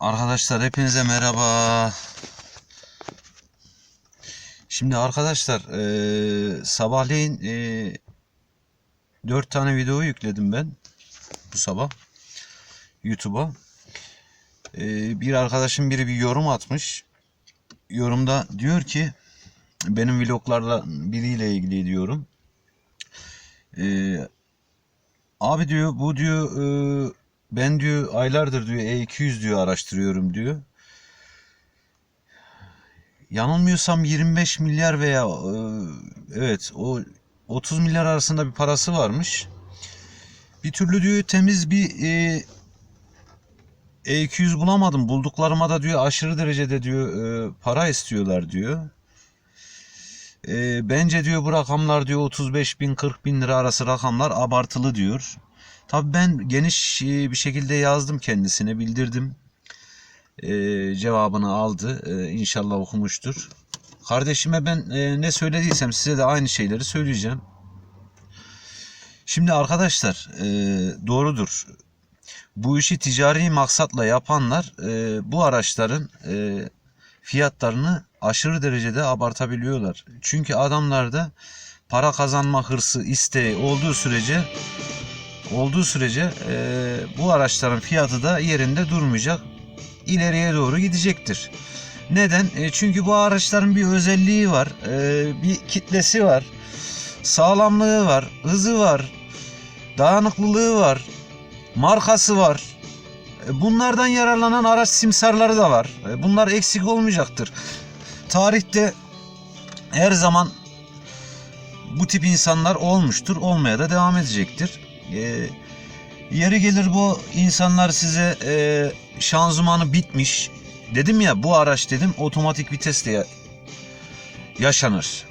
Arkadaşlar hepinize merhaba. Şimdi arkadaşlar eee sabahleyin eee 4 tane video yükledim ben bu sabah YouTube'a. Eee, bir arkadaşım biri bir yorum atmış. Yorumda diyor ki benim vloglarla biriyle ilgili diyorum. Eee abi diyor bu diyor eee, ben diyor aylardır diyor E200 diyor araştırıyorum diyor. Yanılmıyorsam 25 milyar veya e, evet o 30 milyar arasında bir parası varmış. Bir türlü diyor temiz bir e, E200 bulamadım. Bulduklarıma da diyor aşırı derecede diyor e, para istiyorlar diyor. E, bence diyor bu rakamlar diyor 35 bin 40 bin lira arası rakamlar abartılı diyor. Tabii ben geniş e, bir şekilde yazdım kendisine bildirdim. E, cevabını aldı. E, inşallah okumuştur. Kardeşime ben e, ne söylediysem size de aynı şeyleri söyleyeceğim. Şimdi arkadaşlar e, doğrudur. Bu işi ticari maksatla yapanlar e, bu araçların e, fiyatlarını aşırı derecede abartabiliyorlar. Çünkü adamlarda para kazanma hırsı, isteği olduğu sürece olduğu sürece e, bu araçların fiyatı da yerinde durmayacak. ileriye doğru gidecektir. Neden? E, çünkü bu araçların bir özelliği var, e, bir kitlesi var, sağlamlığı var, hızı var, dayanıklılığı var, markası var. E, bunlardan yararlanan araç simsarları da var. E, bunlar eksik olmayacaktır. Tarihte her zaman bu tip insanlar olmuştur, olmaya da devam edecektir. E, yeri gelir bu insanlar size e, şanzımanı bitmiş. Dedim ya bu araç dedim otomatik vitesle ya- yaşanır.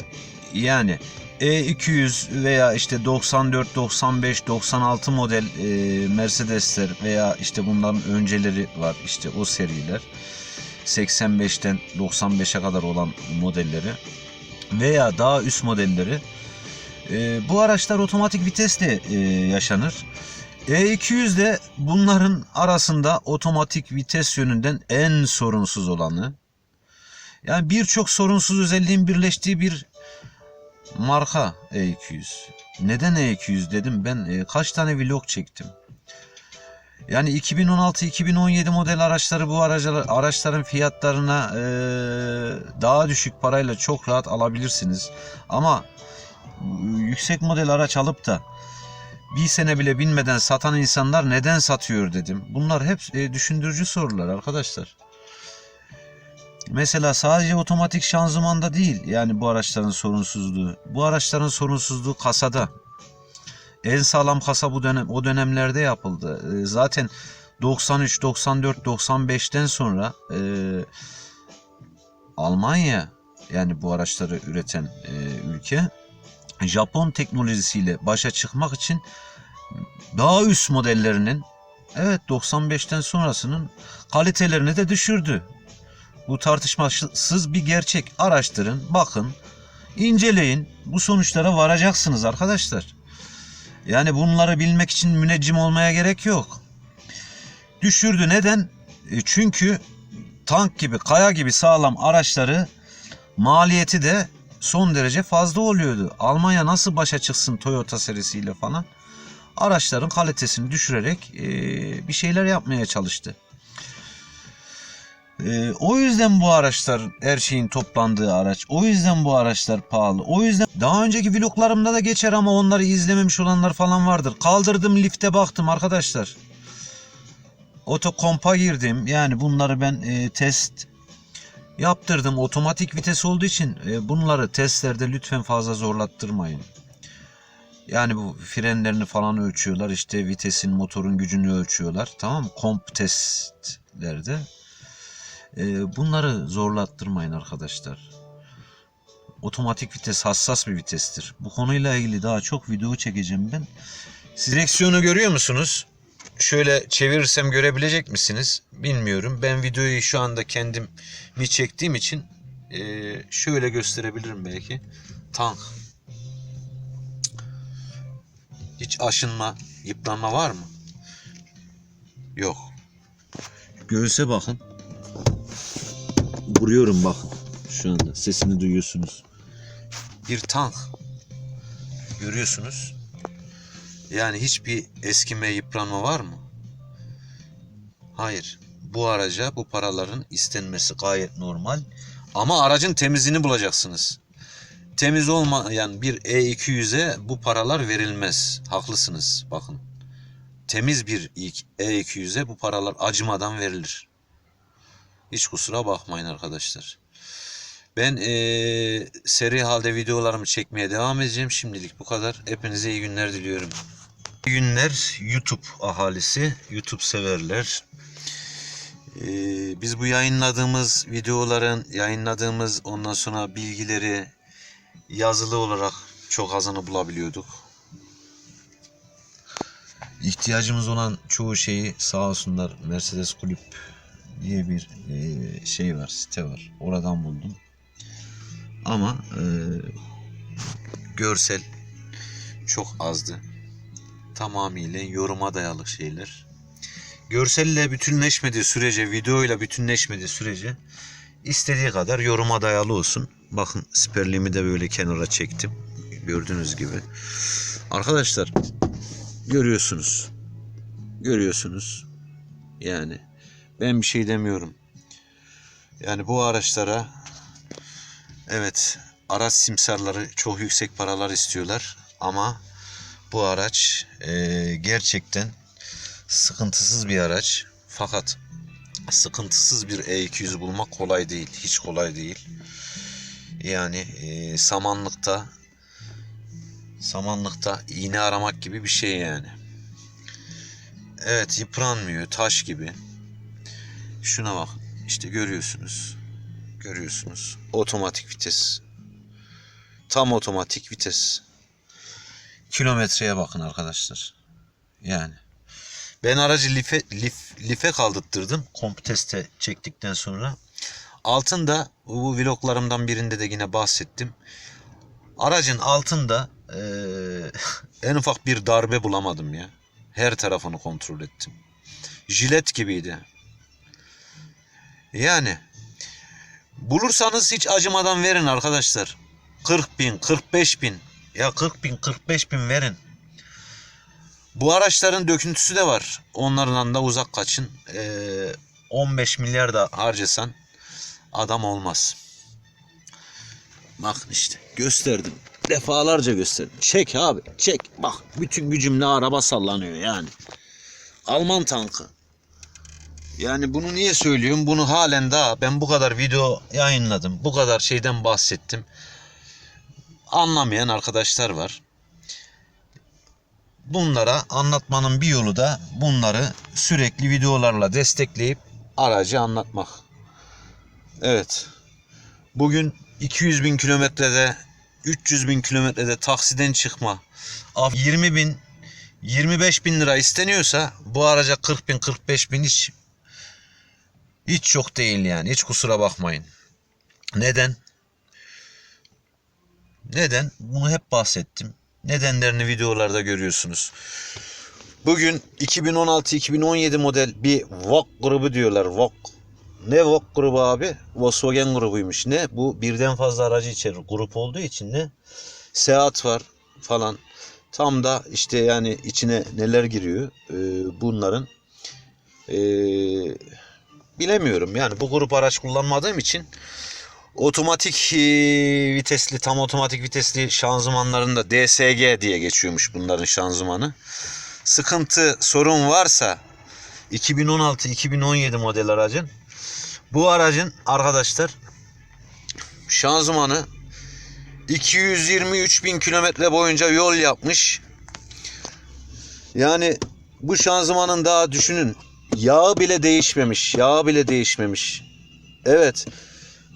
Yani E200 veya işte 94, 95, 96 model e, Mercedesler veya işte bunların önceleri var işte o seriler. 85'ten 95'e kadar olan modelleri veya daha üst modelleri e, bu araçlar otomatik vitesle e, yaşanır. E200 de bunların arasında otomatik vites yönünden en sorunsuz olanı. Yani birçok sorunsuz özelliğin birleştiği bir marka E200. Neden E200 dedim ben e, kaç tane vlog çektim. Yani 2016-2017 model araçları bu araçlar, araçların fiyatlarına e, daha düşük parayla çok rahat alabilirsiniz. Ama yüksek model araç alıp da bir sene bile binmeden satan insanlar neden satıyor dedim. Bunlar hep e, düşündürücü sorular arkadaşlar. Mesela sadece otomatik şanzımanda değil yani bu araçların sorunsuzluğu. Bu araçların sorunsuzluğu kasada. En sağlam kasa bu dönem o dönemlerde yapıldı. E, zaten 93, 94, 95'ten sonra e, Almanya yani bu araçları üreten e, ülke Japon teknolojisiyle başa çıkmak için daha üst modellerinin evet 95'ten sonrasının kalitelerini de düşürdü. Bu tartışmasız bir gerçek. Araştırın, bakın, inceleyin. Bu sonuçlara varacaksınız arkadaşlar. Yani bunları bilmek için müneccim olmaya gerek yok. Düşürdü. Neden? E, Çünkü tank gibi, kaya gibi sağlam araçları maliyeti de son derece fazla oluyordu. Almanya nasıl başa çıksın Toyota serisiyle falan? Araçların kalitesini düşürerek e, bir şeyler yapmaya çalıştı. E, o yüzden bu araçlar her şeyin toplandığı araç. O yüzden bu araçlar pahalı. O yüzden daha önceki vloglarımda da geçer ama onları izlememiş olanlar falan vardır. Kaldırdım lifte baktım arkadaşlar. Otokompa girdim. Yani bunları ben e, test yaptırdım. Otomatik vites olduğu için e, bunları testlerde lütfen fazla zorlattırmayın. Yani bu frenlerini falan ölçüyorlar. işte vitesin, motorun gücünü ölçüyorlar. Tamam? Komp testlerde. E, bunları zorlattırmayın arkadaşlar. Otomatik vites hassas bir vitestir. Bu konuyla ilgili daha çok video çekeceğim ben. Siz direksiyonu görüyor musunuz? Şöyle çevirirsem görebilecek misiniz? Bilmiyorum. Ben videoyu şu anda kendim mi çektiğim için e, şöyle gösterebilirim belki. Tank. Hiç aşınma, yıpranma var mı? Yok. Göğüse bakın. Vuruyorum bakın. Şu anda sesini duyuyorsunuz. Bir tank. Görüyorsunuz. Yani hiçbir eskime yıpranma var mı? Hayır. Bu araca bu paraların istenmesi gayet normal. Ama aracın temizliğini bulacaksınız. Temiz olmayan bir E200'e bu paralar verilmez. Haklısınız bakın. Temiz bir E200'e bu paralar acımadan verilir. Hiç kusura bakmayın arkadaşlar. Ben eee, seri halde videolarımı çekmeye devam edeceğim. Şimdilik bu kadar. Hepinize iyi günler diliyorum. İyi günler YouTube ahalisi, YouTube severler. Ee, biz bu yayınladığımız videoların, yayınladığımız ondan sonra bilgileri yazılı olarak çok azını bulabiliyorduk. İhtiyacımız olan çoğu şeyi sağ olsunlar Mercedes Kulüp diye bir e, şey var, site var. Oradan buldum. Ama e, görsel çok azdı. Tamamıyla yoruma dayalı şeyler. Görselle bütünleşmediği sürece, videoyla bütünleşmediği sürece istediği kadar yoruma dayalı olsun. Bakın siperliğimi de böyle kenara çektim. Gördüğünüz gibi. Arkadaşlar görüyorsunuz. Görüyorsunuz. Yani ben bir şey demiyorum. Yani bu araçlara evet araç simsarları çok yüksek paralar istiyorlar ama bu araç eee, gerçekten sıkıntısız bir araç. Fakat sıkıntısız bir E200 bulmak kolay değil. Hiç kolay değil. Yani eee, samanlıkta samanlıkta iğne aramak gibi bir şey yani. Evet yıpranmıyor. Taş gibi. Şuna bak. işte görüyorsunuz. Görüyorsunuz. Otomatik vites. Tam otomatik vites. Kilometreye bakın arkadaşlar. Yani. Ben aracı life, lif, life kaldırttırdım. Komp teste çektikten sonra. Altında bu vloglarımdan birinde de yine bahsettim. Aracın altında eee, en ufak bir darbe bulamadım ya. Her tarafını kontrol ettim. Jilet gibiydi. Yani bulursanız hiç acımadan verin arkadaşlar. 40 bin, 45 bin. Ya 40 bin, 45 bin verin. Bu araçların döküntüsü de var. Onlardan da uzak kaçın. Ee, 15 milyar da harcasan adam olmaz. Bakın işte gösterdim. Defalarca gösterdim. Çek abi çek. Bak bütün gücümle araba sallanıyor yani. Alman tankı. Yani bunu niye söylüyorum? Bunu halen daha ben bu kadar video yayınladım. Bu kadar şeyden bahsettim. Anlamayan arkadaşlar var. Bunlara anlatmanın bir yolu da bunları sürekli videolarla destekleyip aracı anlatmak. Evet. Bugün 200 bin kilometrede 300 bin kilometrede taksiden çıkma 20 bin 25 bin lira isteniyorsa bu araca 40 bin 45 bin hiç hiç çok değil yani hiç kusura bakmayın. Neden? Neden? Bunu hep bahsettim. Nedenlerini videolarda görüyorsunuz. Bugün 2016-2017 model bir VOG grubu diyorlar. VOG. Ne VOG grubu abi? Volkswagen grubuymuş. Ne? Bu birden fazla aracı içerir. Grup olduğu için ne? Seat var falan. Tam da işte yani içine neler giriyor ee, bunların. Ee, bilemiyorum. Yani bu grup araç kullanmadığım için otomatik e, vitesli tam otomatik vitesli şanzımanlarında DSG diye geçiyormuş bunların şanzımanı. Sıkıntı sorun varsa 2016-2017 model aracın bu aracın arkadaşlar şanzımanı 223 bin kilometre boyunca yol yapmış. Yani bu şanzımanın daha düşünün yağı bile değişmemiş. Yağı bile değişmemiş. Evet.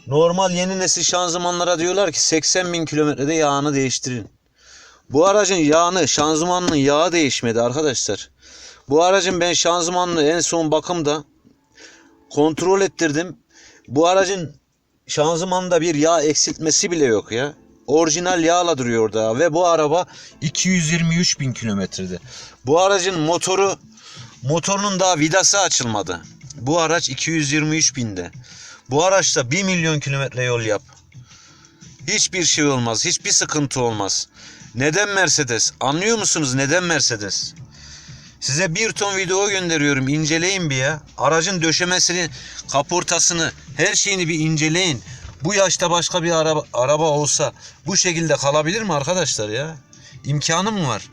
Normal yeni nesil şanzımanlara diyorlar ki 80 bin kilometrede yağını değiştirin. Bu aracın yağını, şanzımanının yağı değişmedi arkadaşlar. Bu aracın ben şanzımanını en son bakımda kontrol ettirdim. Bu aracın şanzımanında bir yağ eksiltmesi bile yok ya. Orijinal yağla duruyor orada ve bu araba 223 bin kilometrede. Bu aracın motoru motorunun daha vidası açılmadı. Bu araç 223 binde. Bu araçta 1 milyon kilometre yol yap. Hiçbir şey olmaz. Hiçbir sıkıntı olmaz. Neden Mercedes? Anlıyor musunuz neden Mercedes? Size bir ton video gönderiyorum. İnceleyin bir ya. Aracın döşemesini, kaportasını, her şeyini bir inceleyin. Bu yaşta başka bir araba, araba olsa bu şekilde kalabilir mi arkadaşlar ya? İmkanı mı var?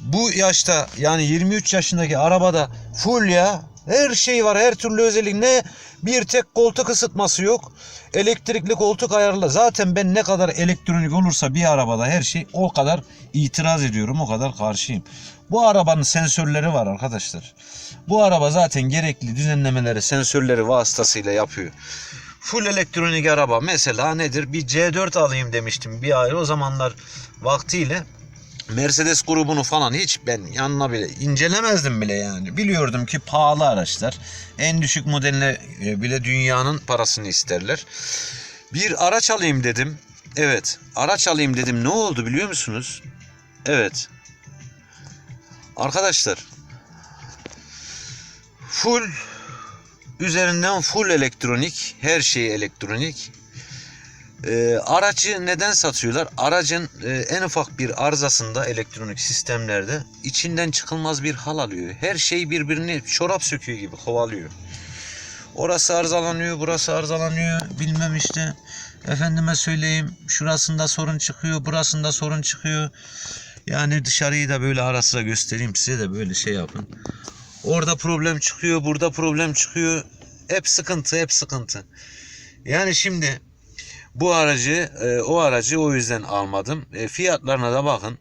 Bu yaşta yani 23 yaşındaki arabada full ya. Her şey var, her türlü özellik. Ne bir tek koltuk ısıtması yok. Elektrikli koltuk ayarlı. Zaten ben ne kadar elektronik olursa bir arabada her şey o kadar itiraz ediyorum, o kadar karşıyım. Bu arabanın sensörleri var arkadaşlar. Bu araba zaten gerekli düzenlemeleri sensörleri vasıtasıyla yapıyor. Full elektronik araba mesela nedir? Bir C4 alayım demiştim bir ay o zamanlar vaktiyle. Mercedes grubunu falan hiç ben yanına bile incelemezdim bile yani. Biliyordum ki pahalı araçlar. En düşük modeline e, bile dünyanın parasını isterler. Bir araç alayım dedim. Evet, araç alayım dedim. Ne oldu biliyor musunuz? Evet. Arkadaşlar full üzerinden full elektronik, her şey elektronik. Ee, aracı neden satıyorlar? Aracın e, en ufak bir arızasında elektronik sistemlerde içinden çıkılmaz bir hal alıyor. Her şey birbirini çorap söküyor gibi kovalıyor. Orası arızalanıyor, burası arızalanıyor. Bilmem işte. Efendime söyleyeyim şurasında sorun çıkıyor, burasında sorun çıkıyor. Yani dışarıyı da böyle ara sıra göstereyim size de böyle şey yapın. Orada problem çıkıyor, burada problem çıkıyor. Hep sıkıntı, hep sıkıntı. Yani şimdi bu aracı, e, o aracı o yüzden almadım. E, fiyatlarına da bakın.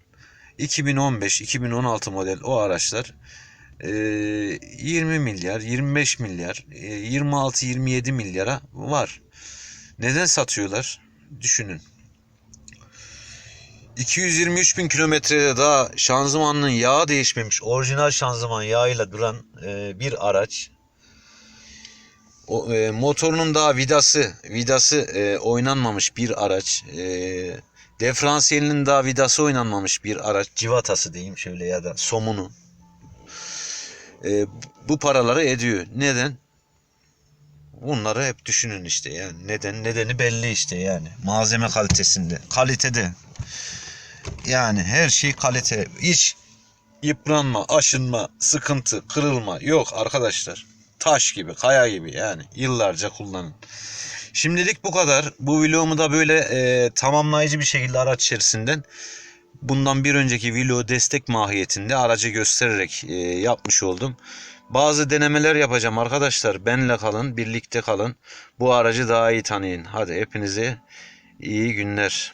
2015-2016 model o araçlar e, 20 milyar, 25 milyar, e, 26-27 milyara var. Neden satıyorlar? Düşünün. 223 bin kilometrede daha şanzımanın yağı değişmemiş. Orijinal şanzıman yağıyla duran e, bir araç. E, motorunun daha vidası vidası e, oynanmamış bir araç. E, diferansiyelinin daha vidası oynanmamış bir araç. Civatası diyeyim şöyle ya da somunu. E, bu paraları ediyor. Neden? Bunları hep düşünün işte yani. Neden? Nedeni belli işte yani. Malzeme kalitesinde. Kalitede. Yani her şey kalite. Hiç yıpranma, aşınma, sıkıntı, kırılma yok arkadaşlar. Taş gibi, kaya gibi yani. Yıllarca kullanın. Şimdilik bu kadar. Bu vlogumu da böyle e, tamamlayıcı bir şekilde araç içerisinden bundan bir önceki vlog destek mahiyetinde aracı göstererek e, yapmış oldum. Bazı denemeler yapacağım arkadaşlar. Benle kalın, birlikte kalın. Bu aracı daha iyi tanıyın. Hadi hepinize iyi günler.